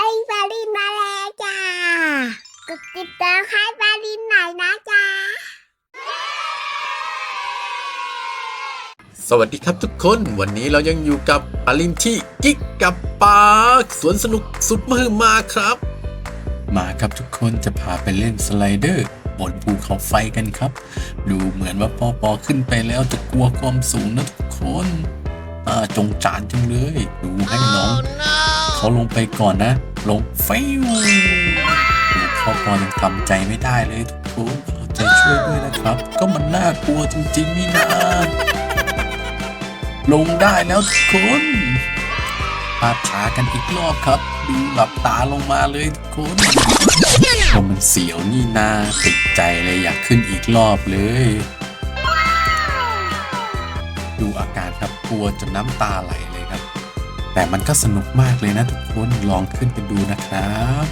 ไอ้ปาลินมาแล้วจ้ากดติดตามให้ปาลินหน่อยนะจ้าสวัสดีครับทุกคนวันนี้เรายังอยู่กับปาลินที่กิ๊กกับปาร์คสวนสนุกสุดมหึมาครับ มาครับทุกคนจะพาไปเล่นสไลเดอร์บนภูเขาไฟกันครับ ดูเหมือนว่าปอปอขึ้นไปแล้วจะกลัวความสูงนะทุกคน อ่าจงจานจังเลย ดูให้น้อง เขาลงไปก่อนนะ ลงฟิวดูพ่อปอยังทำใจไม่ได้เลยทุกคนเอาใจช่วยด้วยนะครับ ก็มันน่ากลัวจริงๆนี่นะลงได้แล้วทุกคนพาช้ากันอีกรอบครับ ดูหลับตาลงมาเลยทุกคนเพราะมันเสียวนี่นาติดใจเลยอยากขึ้นอีกรอบเลย ดูอาการครับกลัวจนน้ำตาไหล แต่มันก็สนุกมากเลยนะทุกคนลองขึ้นไปดูนะครับ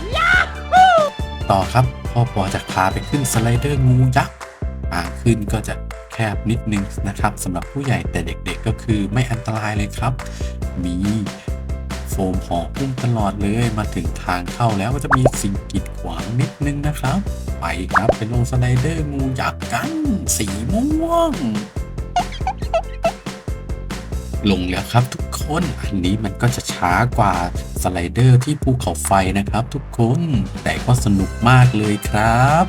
ต่อครับพ่อปอจะพาไปขึ้นสไลเดอร์งูยักษ์ทางขึ้นก็จะแคบนิดนึงนะครับสำหรับผู้ใหญ่แต่เด็กๆก็คือไม่อันตรายเลยครับ มีโฟมห่อหุ้มตลอดเลยมาถึงทางเข้าแล้วก็จะมีสิ่งกีดขวางนิดนึงนะครับ ไปครับไปลงสไลเดอร์งูยักษ์กัน สีม่วงลงแล้วครับทุกค น อันนี้มันก็จะช้ากว่าสไลเดอร์ที่ภูเขาไฟนะครับทุกคน แต่ก็สนุกมากเลยครับ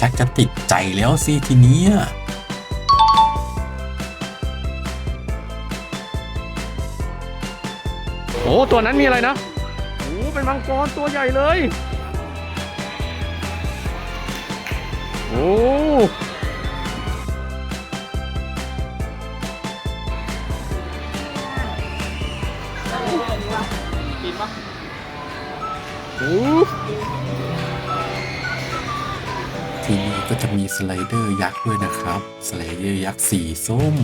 ชักจะติดใจแล้วสิทีเนี้ยโอ้ตัวนั้นมีอะไรนะโอ้เป็นมังกรตัวใหญ่เลย โอ้ โอ้ที่นี่ก็จะมีสไลเดอร์ยักษ์ด้วยนะครับ สไลเดอร์ยักษ์สีส้ม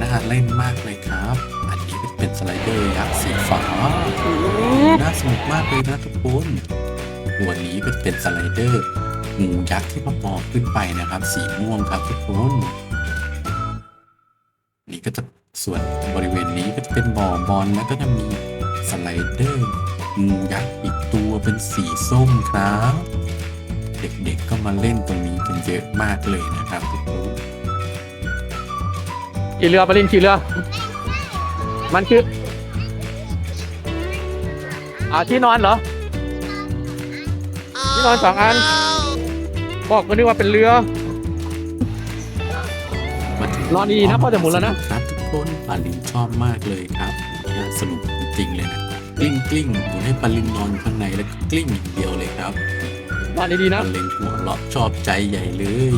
น่าเล่นมากเลยครับ อันนี้เป็นสไลเดอร์ยักษ์สีฟ้า น่าสนุกมากเลยนะทุกคนตัวนี้ก็เป็นสไลเดอร์งูยักษ์ที่พ่อปอขึ้นไปนะครับ สีม่วงครับทุกคน นี่ก็จะ ส่วนบริเวณนี้ก็จะเป็นบ่อบอลแล้วก็จะมีสไลเดอร์งูยักษ์อีกตัวเป็นสีส้มครับ เด็กๆก็มาเล่นตรงนี้กันเยอะมากเลยนะครับทุกคนขี่เรือปลินขี่เรือ มันคืออ่าที่นอนเหรอ ที่นอนสองอัน บอกก็นึกว่าเป็นเรือมาถึงนอนดีๆนะพ่อจะหมุนแล้วนะ ครับ ทุกคนปาลินชอบมากเลยครับเนี่ยสนุกจริงๆเลยนะกลิ้งกลิ้งหมุนให้ปาลินนอนข้างในแล้วก็กลิ้งอย่างเดียวเลยครับนอนดีๆนะปาลินหัวเราะชอบใจใหญ่เลย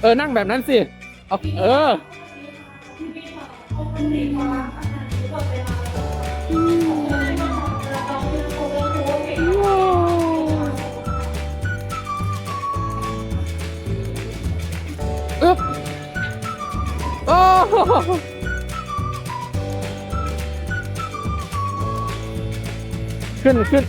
เออนั่งแบบนั้นสิ เอาเออ อ้ขึ้นขึ้น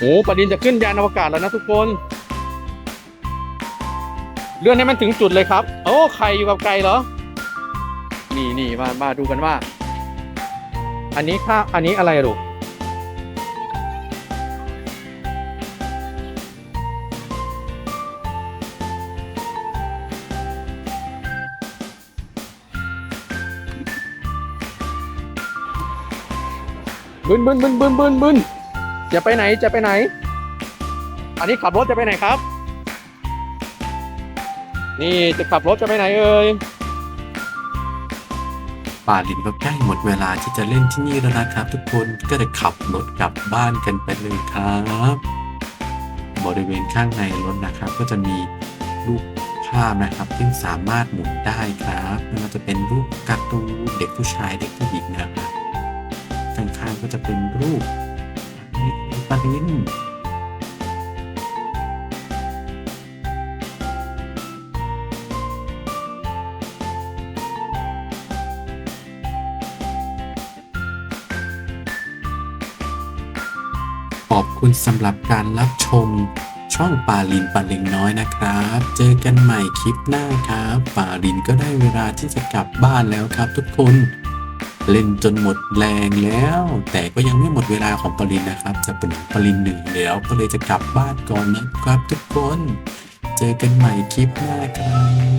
โอ้ประดินจะขึ้นยานอวกาศแล้วนะทุกคน เลื่อนให้มันถึงจุดเลยครับ โอ้ไข่อยู่กับไก่เหรอ นี่นี่มามาดูกันว่า อันนี้ค่าอันนี้อะไรลูกบึนบึนบึนบึนบึนบึน จะไปไหนจะไปไหน อันนี้ขับรถจะไปไหนครับ นี่จะขับรถจะไปไหนเอ่ยป่าลินก็ใกล้หมดเวลาที่จะเล่นที่นี่แล้วนะครับ ทุกคนก็เลยขับรถกลับบ้านกันไปเลยครับ บริเวณข้างในรถนะครับ ก็จะมีรูปภภาพนะครับ ซึ่งสามารถหมุนได้ครับไม่ว่าจะเป็นรูปการ์ตูนเด็กผู้ชายเด็กผู้หญิงนะครับข้างๆก็จะเป็นรูป ปลาลินขอบคุณสำหรับการรับชมช่องปาลินปาลิงน้อยนะครับ เจอกันใหม่คลิปหน้าครับ ปาลินก็ได้เวลาที่จะกลับบ้านแล้วครับทุกคน เล่นจนหมดแรงแล้ว แต่ก็ยังไม่หมดเวลาของปาลินนะครับ จะเป็นปาลินหนึ่งแล้วก็เลยจะกลับบ้านก่อนนะครับทุกคน เจอกันใหม่คลิปหน้าครับ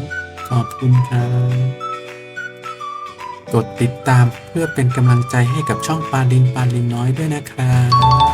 ขอบคุณครับกดติดตามเพื่อเป็นกำลังใจให้กับช่องปาลินปาลินน้อยด้วยนะครับ